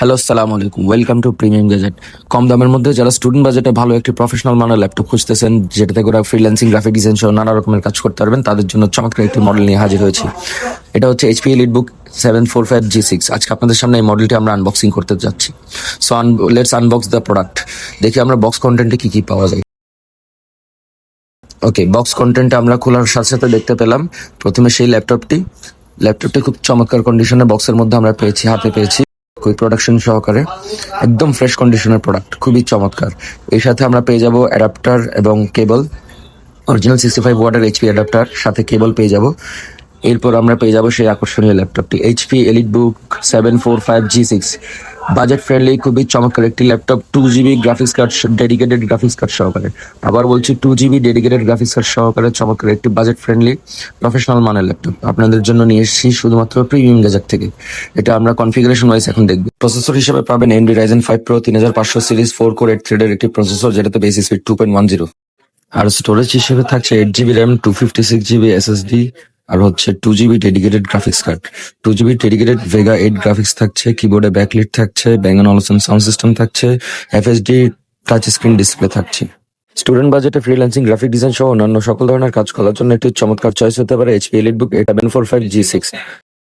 Hello, আসসালামু আলাইকুম। Welcome to premium gadget কম দামের মধ্যে যারা স্টুডেন্ট বাজেটে ভালো একটি প্রফেশনাল মানের ল্যাপটপ খুঁজতেছেন, যেটাতে করে ফ্রিল্যান্সিং গ্রাফিক ডিজাইন সহ নানা রকমের কাজ করতে পারবেন, তাদের জন্য চমৎকার একটি মডেল নিয়ে হাজির হয়েছি। এটা হচ্ছে HP EliteBook seven four five G six আজকে আপনাদের সামনে এই মডেলটি আমরা আনবক্সিং করতে যাচ্ছি। So and let's unbox the product দেখি আমরা বক্স কন্টেন্টে কী কী পাওয়া যায়। ওকে বক্স কন্টেন্ট আমরা খোলার সাথে সাথে দেখতে পেলাম। প্রথমে সেই ল্যাপটপটি ল্যাপটপটি খুব চমৎকার কন্ডিশনে বক্সের মধ্যে আমরা পেয়েছি, হাতে পেয়েছি। কুইক প্রোডাকশন সহকারে। একদম ফ্রেশ কন্ডিশনের প্রোডাক্ট খুবই চমৎকার। এর সাথে আমরা পেয়ে যাব অ্যাডাপ্টার এবং cable original sixty five water HP adapter সাথে কেবল পেয়ে যাব। এরপর আমরা পেয়ে যাব সেই আকর্ষণীয় ল্যাপটপটি HP EliteBook seven four five G six budget friendly খুবই চমৎকার একটি laptop two GB graphics card dedicated graphics card সহকারে। আবার বলছি two GB dedicated graphics card সহকারে চমৎকার একটি বাজেট ফ্রেন্ডলি প্রফেশনাল মানের ল্যাপটপ আপনাদের জন্য নিয়ে এসেছি শুধুমাত্র প্রিমিয়াম গেজার থেকে। এটা আমরা কনফিগারেশন ওয়াইজ এখন দেখব। প্রসেসর হিসেবে পাবেন এনডি রাইজেন ফাইভ প্রো তিন হাজার পাঁচশো সিরিজ ফোর কোর এইট থ্রেডের একটি প্রসেসর যেটাতে base speed two point one zero আর স্টোরেজ হিসেবে থাকছে eight GB RAM two fifty six GB SSD আর হচ্ছে two GB dedicated graphics card two GB dedicated Vega eight graphics থাকছে কিবোর্ডে backlit থাকছে Bang and Olufsen sound system থাকছে FHD touch screen display থাকছে। Student বাজেটে freelancing graphic design সহ অন্যান্য সকল ধরনের কাজ করার জন্য একটি চমৎকার চয়েস হতে পারে HP EliteBook seven four five G six